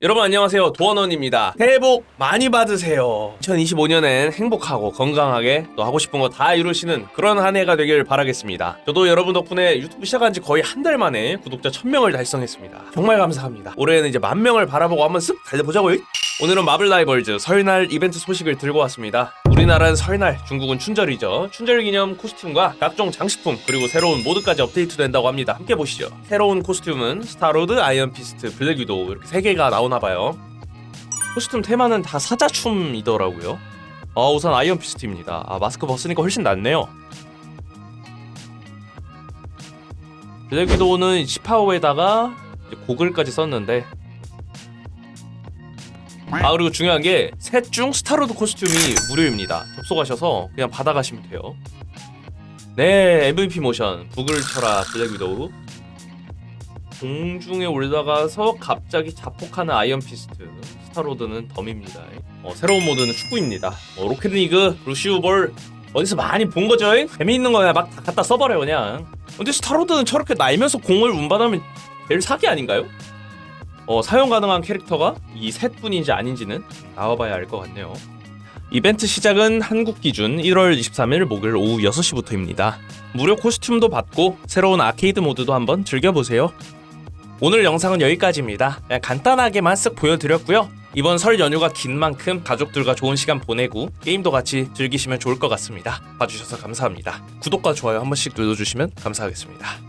여러분 안녕하세요. 도원원입니다. 새해 복 많이 받으세요. 2025년엔 행복하고 건강하게 또 하고 싶은 거 다 이루시는 그런 한 해가 되길 바라겠습니다. 저도 여러분 덕분에 유튜브 시작한 지 거의 한 달 만에 구독자 1000명을 달성했습니다. 정말 감사합니다. 올해는 이제 만 명을 바라보고 한번 쓱 달려보자고요 오늘은 마블 라이벌즈 설날 이벤트 소식을 들고 왔습니다. 우리나라는 설날 중국은 춘절이죠. 춘절 기념 코스튬과 각종 장식품 그리고 새로운 모드까지 업데이트 된다고 합니다. 함께 보시죠. 새로운 코스튬은 스타로드, 아이언 피스트, 블랙 위도우 이렇게 세 개가 나오나 봐요. 코스튬 테마는 다 사자춤이더라고요. 아 우선 아이언 피스트입니다. 아 마스크 벗으니까 훨씬 낫네요. 블랙 위도우는 10파워에다가 고글까지 썼는데 아 그리고 중요한 게 셋 중 스타로드 코스튬이 무료입니다. 접속하셔서 그냥 받아가시면 돼요. 네 MVP 모션. 북을 쳐라 블랙 위도우. 공중에 올라가서 갑자기 자폭하는 아이언 피스트. 스타로드는 덤입니다. 어, 새로운 모드는 축구입니다. 어, 로켓리그 루시우볼. 어디서 많이 본 거죠? 재미있는 거 그냥 막다 갖다 써버려 그냥. 근데 스타로드는 저렇게 날면서 공을 운반하면 제일 사기 아닌가요? 어, 사용 가능한 캐릭터가 이 셋뿐인지 아닌지는 나와봐야 알 것 같네요. 이벤트 시작은 한국 기준 1월 23일 목요일 오후 6시부터입니다. 무료 코스튬도 받고 새로운 아케이드 모드도 한번 즐겨보세요. 오늘 영상은 여기까지입니다. 그냥 간단하게만 쓱 보여드렸고요. 이번 설 연휴가 긴 만큼 가족들과 좋은 시간 보내고 게임도 같이 즐기시면 좋을 것 같습니다. 봐주셔서 감사합니다. 구독과 좋아요 한 번씩 눌러주시면 감사하겠습니다.